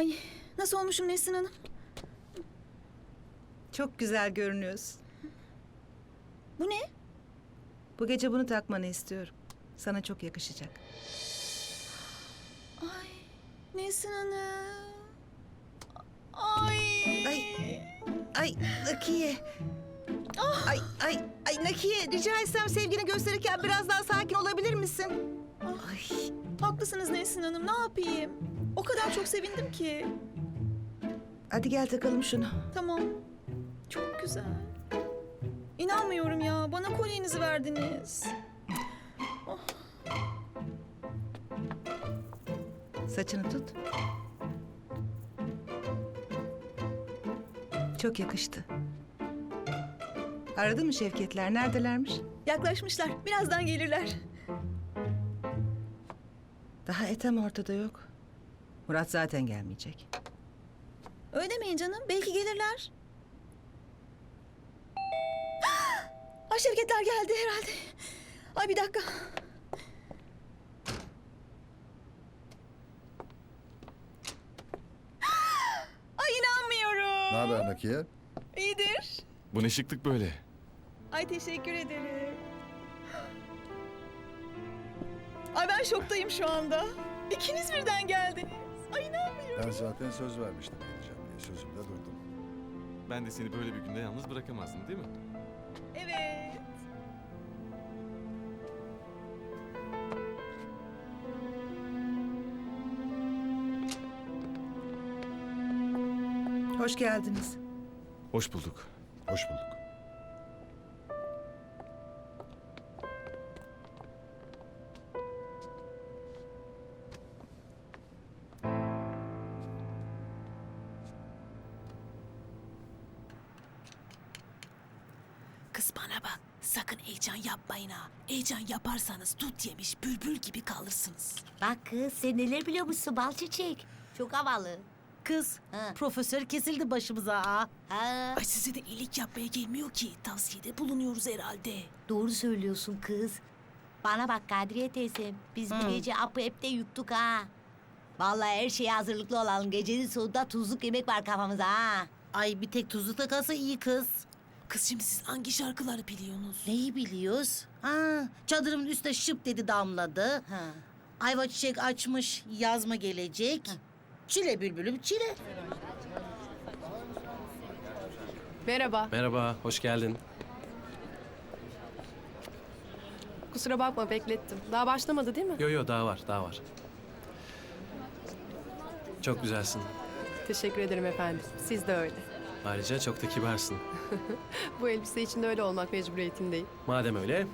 Ay nasıl olmuşum Nesrin Hanım? Çok güzel görünüyorsun. Bu ne? Bu gece bunu takmanı istiyorum. Sana çok yakışacak. Ay Nesrin Hanım. Ay. Ay. Ay Nakiye. Ay ay ay Nakiye rica etsem sevgini gösterirken biraz daha sakin olabilir misin? Ay. Haklısınız Nesrin Hanım ne yapayım? O kadar çok sevindim ki. Hadi gel takalım şunu. Tamam. Çok güzel. İnanmıyorum ya. Bana kolyenizi verdiniz. Saçını tut. Çok yakıştı. Aradın mı Şevketler? Neredelermiş? Yaklaşmışlar. Birazdan gelirler. Daha Ethem ortada yok. Murat zaten gelmeyecek. Öyle demeyin canım. Belki gelirler. Ay Şevketler geldi herhalde. Ay bir dakika. Ay inanmıyorum. Ne haber Nakiye? İyidir. Bu ne şıklık böyle? Ay teşekkür ederim. Ay ben şoktayım şu anda. İkiniz birden geldiniz. Ay inanmıyorum. Ben zaten söz vermiştim geleceğim diye. Sözümde durdum. Ben de seni böyle bir günde yalnız bırakamazdım değil mi? Evet. Hoş geldiniz. Hoş bulduk. Hoş bulduk. Sakın heyecan yapmayın ha. Heyecan yaparsanız tut yemiş bülbül gibi kalırsınız. Bak kız sen neler biliyor musun bal çiçek? Çok havalı. Kız, Ha. profesör kesildi başımıza ha. Ha, Ay size de iyilik yapmaya gelmiyor ki. Tavsiyede bulunuyoruz herhalde. doğru söylüyorsun kız. Bana bak Kadriye teyzem. Biz bu gece apı hep de yuttuk ha. Vallahi her şeye hazırlıklı olalım. Gecenin sonunda tuzluk yemek var kafamıza ha. Ay bir tek tuzlu takası iyi kız. Kız şimdi siz hangi şarkıları biliyorsunuz? Neyi biliyoruz? Ha, çadırımın üstüne şıp dedi damladı. Ha. Ayva çiçek açmış, yazma gelecek. Çile bülbülüm çile. Merhaba. Merhaba, hoş geldin. Kusura bakma beklettim. Daha başlamadı değil mi? Yo yo daha var, daha var. Çok güzelsin. Teşekkür ederim efendim. Siz de öyle. Ayrıca çok da kibarsın. Bu elbise için de öyle olmak mecburiyetindeyim. Madem öyle,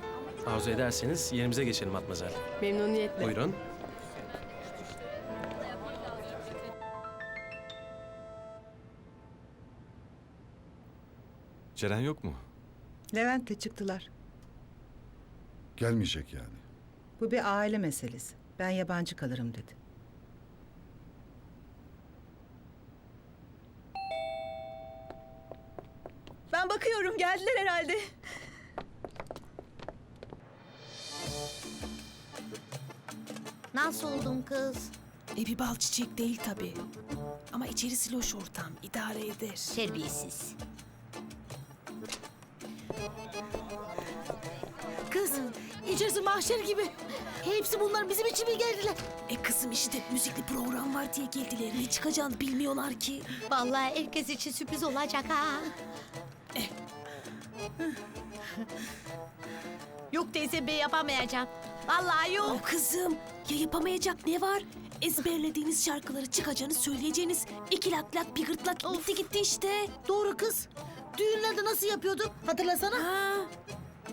arzu ederseniz yerimize geçelim Matmazel. Memnuniyetle. Buyurun. Ceren yok mu? Levent'le çıktılar. Gelmeyecek yani. Bu bir aile meselesi. Ben yabancı kalırım dedi. Ben bakıyorum. Geldiler herhalde. Nasıl oldun kız? E bir bal çiçek değil tabii. Ama içerisi loş ortam. idare eder. Terbiyesiz. Kız, içerisi mahşer gibi. Hepsi bunlar bizim için mi geldiler? E kızım işte müzikli program var diye geldiler. Ne çıkacağını bilmiyorlar ki. Vallahi herkes için sürpriz olacak ha. Yok teyze ben yapamayacağım. Vallahi yok. Kızım ya yapamayacak ne var? Ezberlediğiniz şarkıları çıkacağını söyleyeceğiniz. iki lak lak bir gırtlak gitti gitti işte. Doğru kız. Düğünlerde nasıl yapıyorduk? Hatırlasana. Ha.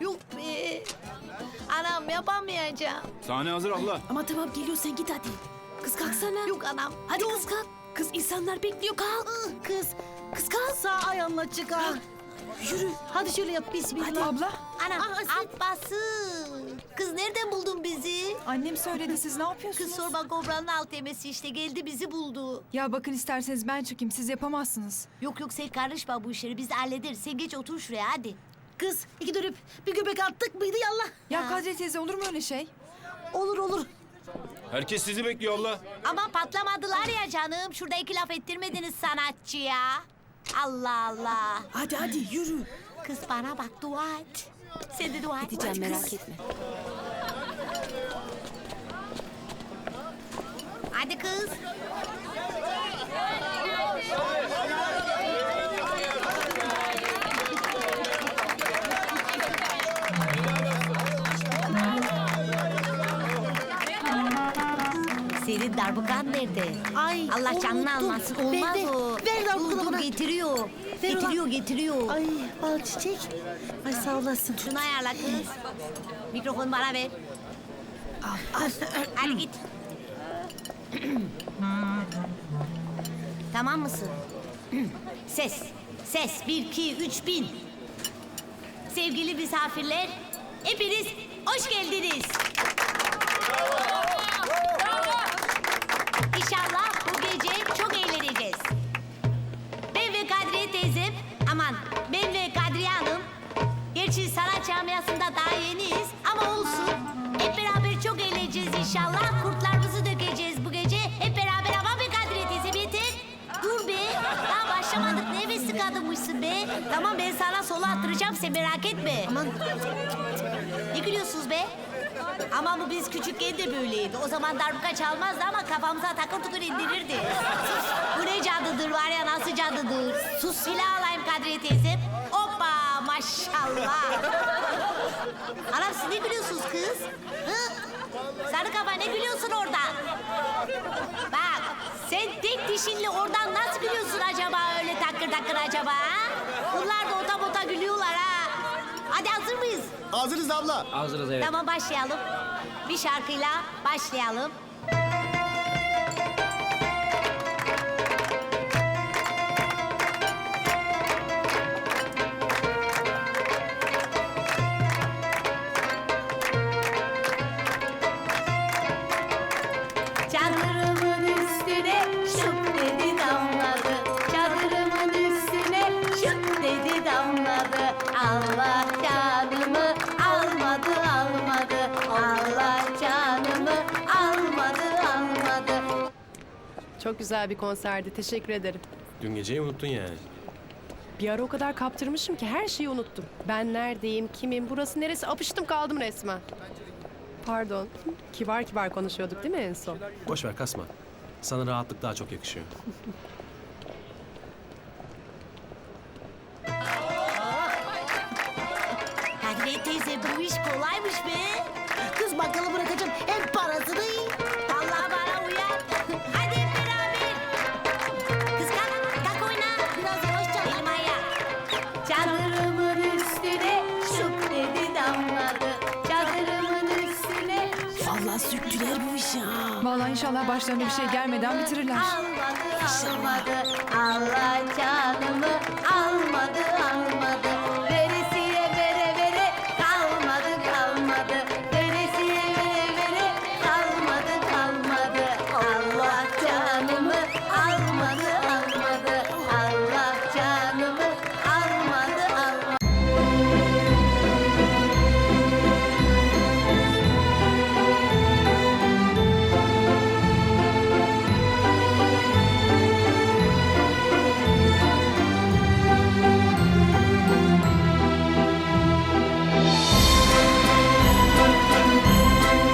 Yok be. Anam yapamayacağım. Sahne hazır abla. Ama tamam geliyor sen git hadi. Kız kalksana. Yok anam. Hadi kız kalk. Kız insanlar bekliyor kalk. Kız, Kız kalk. sağ ayağınla çık ha. Yürü. Hadi şöyle yap bismillah. Abla. Anam Ah. Abbas'ım. Kız nereden buldun bizi? Annem söyledi siz ne yapıyorsunuz? Kız sorma kobranın alt yemesi işte geldi bizi buldu. Ya bakın isterseniz ben çıkayım siz yapamazsınız. Yok yok sen karışma bu işleri biz hallederiz. Sen geç otur şuraya hadi. Kız, iki dönüp bir göbek attık mıydı yallah. Ya Ha. Kadriye teyze olur mu öyle şey? Olur olur. Herkes sizi bekliyor abla. Ama patlamadılar ya canım. Şurada iki laf ettirmediniz sanatçıya. Allah Allah. Hadi hadi yürü. Kız bana bak dua et. Sen de dua et. Edeceğim Hadi merak kız. etme. Hadi kız. Senin darbukan nerede? Ay, Allah canını unuttum. almasın. Olmaz ver. o. Ver de Dur, getiriyor. Ver getiriyor, getiriyor. Ay bal çiçek. Ay sağ olasın. Şunu ayarla kız. Mikrofonu bana ver. Hadi git. tamam mısın? Ses. Ses. Bir, iki, üç, bin. Sevgili misafirler, hepiniz hoş geldiniz. İnşallah bu gece çok eğleneceğiz. Ben ve Kadriye teyzem, aman ben ve Kadriye Hanım, gerçi sanat camiasında daha yeniyiz ama olsun. Hep beraber çok eğleneceğiz inşallah. Kurtlarımızı dökeceğiz bu gece. Hep beraber ama be Kadriye teyzem yeter. Dur be, daha başlamadık ne hevesli kadınmışsın be. Tamam ben sana solo attıracağım sen merak etme. Aman. Be? Ama bu biz küçükken de böyleydi. O zaman darbuka çalmazdı ama kafamıza takır tukur indirirdi. bu ne cadıdır var ya nasıl cadıdır. Sus silah alayım Kadriye teyzem. Hoppa maşallah. Anam siz ne gülüyorsunuz kız? Hı? Sarı kafa ne gülüyorsun oradan? Bak sen tek dişinle oradan nasıl gülüyorsun acaba öyle takır takır acaba ha? Bunlar da ota bota gülüyorlar ha. Hadi hazır mıyız? Hazırız abla. Hazırız evet. Tamam başlayalım. Bir şarkıyla başlayalım. Çok güzel bir konserdi. Teşekkür ederim. Dün geceyi unuttun yani. Bir ara o kadar kaptırmışım ki her şeyi unuttum. Ben neredeyim, kimim, burası neresi apıştım kaldım resmen. Pardon. Kibar kibar konuşuyorduk değil mi en son? Boş ver kasma. Sana rahatlık daha çok yakışıyor. Kadriye teyze bu iş kolaymış be. Kız bakkalı bırakacağım. Hem parasını Vallahi süktüler bu işi ha. Vallahi inşallah başlarına bir şey gelmeden bitirirler. almadı almadı. Allah canımı almadı almadı.